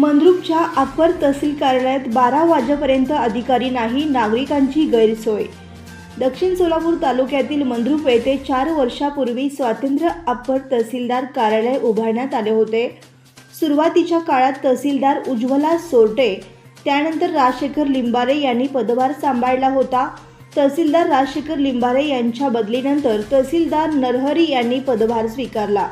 मंद्रुपच्या upper तहसील कार्यालयात बारा वाजेपर्यंत अधिकारी नाही नागरिकांची गैरसोय. दक्षिण सोलापूर तालुक्यातील मंद्रुप येथे चार वर्षापूर्वी स्वातंत्र्य अप्पर तहसीलदार कार्यालय उभारण्यात आले होते. सुरुवातीच्या काळात तहसीलदार उज्ज्वला सोरटे त्यानंतर राजशेखर लिंबारे यांनी पदभार सांभाळला होता. तहसीलदार राजशेखर लिंबारे यांच्या बदलीनंतर तहसीलदार नरहरी यांनी पदभार स्वीकारला.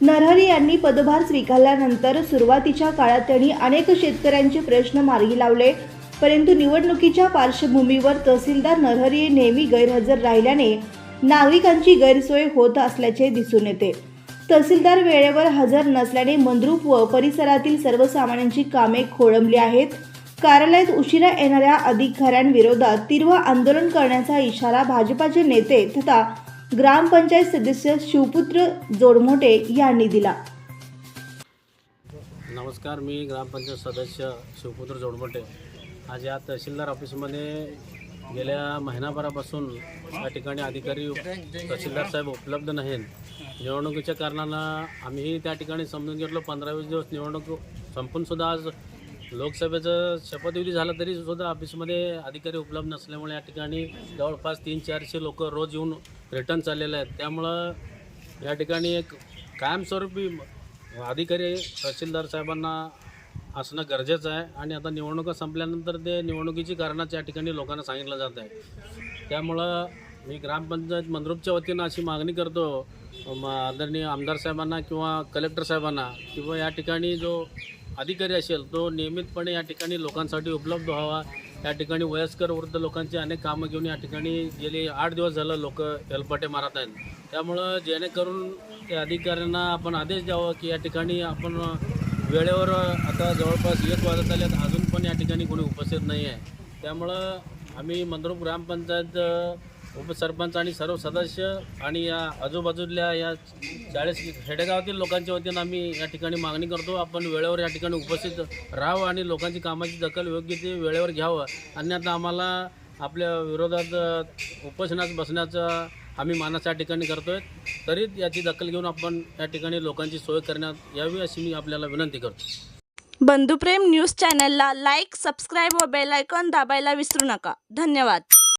नरहरी यांनी पदभार स्वीकारल्यानंतर सुरुवातीच्या काळात त्यांनी अनेक शेतकऱ्यांचे प्रश्न मार्गी लावले. परंतु निवडणुकीच्या पार्श्वभूमीवर तहसीलदार नरहरी नेहमी गैरहजर राहिल्याने नागरिकांची गैरसोय होत असल्याचे दिसून येते. तहसीलदार वेळेवर हजर नसल्याने मंद्रुप व परिसरातील सर्वसामान्यांची कामे खोळंबली आहेत. कार्यालयात उशिरा येणाऱ्या अधिकाऱ्यांविरोधात तीव्र आंदोलन करण्याचा इशारा भाजपाचे नेते तथा ग्रामपंचायत सदस्य शिवपुत्र जोडमोटे यांनी दिला. नमस्कार मी ग्रामपंचायत सदस्य शिवपुत्र जोडमोटे आज या तहसीलदार ऑफिसमध्ये गेल्या महिनाभरापासून या ठिकाणी अधिकारी तहसीलदार साहेब उपलब्ध नाहीत. निवडणुकीच्या कारणानं आम्ही त्या ठिकाणी समजून घेतलो पंधरा वीस दिवस निवडणूक संपूनसुद्धा आज लोकसभेचं शपथविधी झाला तरी सुद्धा ऑफिसमध्ये अधिकारी उपलब्ध नसल्यामुळे या ठिकाणी जवळपास तीन चारशे लोक रोज येऊन रिटर्न चाललेले आहेत. त्यामुळं या ठिकाणी एक कायमस्वरूपी अधिकारी तहसीलदार साहेबांना असणं गरजेचं आहे आणि आता निवडणुका संपल्यानंतर ते निवडणुकीची कारणाच या ठिकाणी लोकांना सांगितलं जात आहे. त्यामुळं मी ग्रामपंचायत मंद्रुपच्या वतीनं अशी मागणी करतो आदरणीय आमदार साहेबांना किंवा कलेक्टर साहेबांना किंवा या ठिकाणी जो अधिकारी असेल तो नियमितपणे या ठिकाणी लोकांसाठी उपलब्ध व्हावा. या ठिकाणी वयस्कर वृद्ध लोकांची अनेक कामं घेऊन या ठिकाणी गेली. आठ दिवस झालं लोक हेलपाटे मारत आहेत. त्यामुळं जेणेकरून त्या अधिकाऱ्यांना आपण आदेश द्यावा की या ठिकाणी आपण वेळेवर आता जवळपास एक वाजत आले अजून पण या ठिकाणी कोणी उपस्थित नाही आहे त्यामुळं आम्ही मंद्रुप ग्रामपंचायत उपसरपंच आणि सर्व सदस्य आणि या आजूबाजूल्या या चाळीस खेडेगावातील लोकांच्या वतीनं आम्ही या ठिकाणी मागणी करतो. आपण वेळेवर या ठिकाणी उपस्थित राहावं आणि लोकांची कामाची दखल योग्य ते वेळेवर घ्यावं. अन्यथा आम्हाला आपल्या विरोधात उपोषणात बसण्याचा आम्ही मानस या ठिकाणी करतो आहे तरी याची दखल घेऊन आपण या ठिकाणी लोकांची सोय करण्यात यावी अशी मी आपल्याला विनंती करतो. बंधुप्रेम न्यूज चॅनलला लाईक सबस्क्राईब व बेलायकॉन दाबायला विसरू नका. धन्यवाद.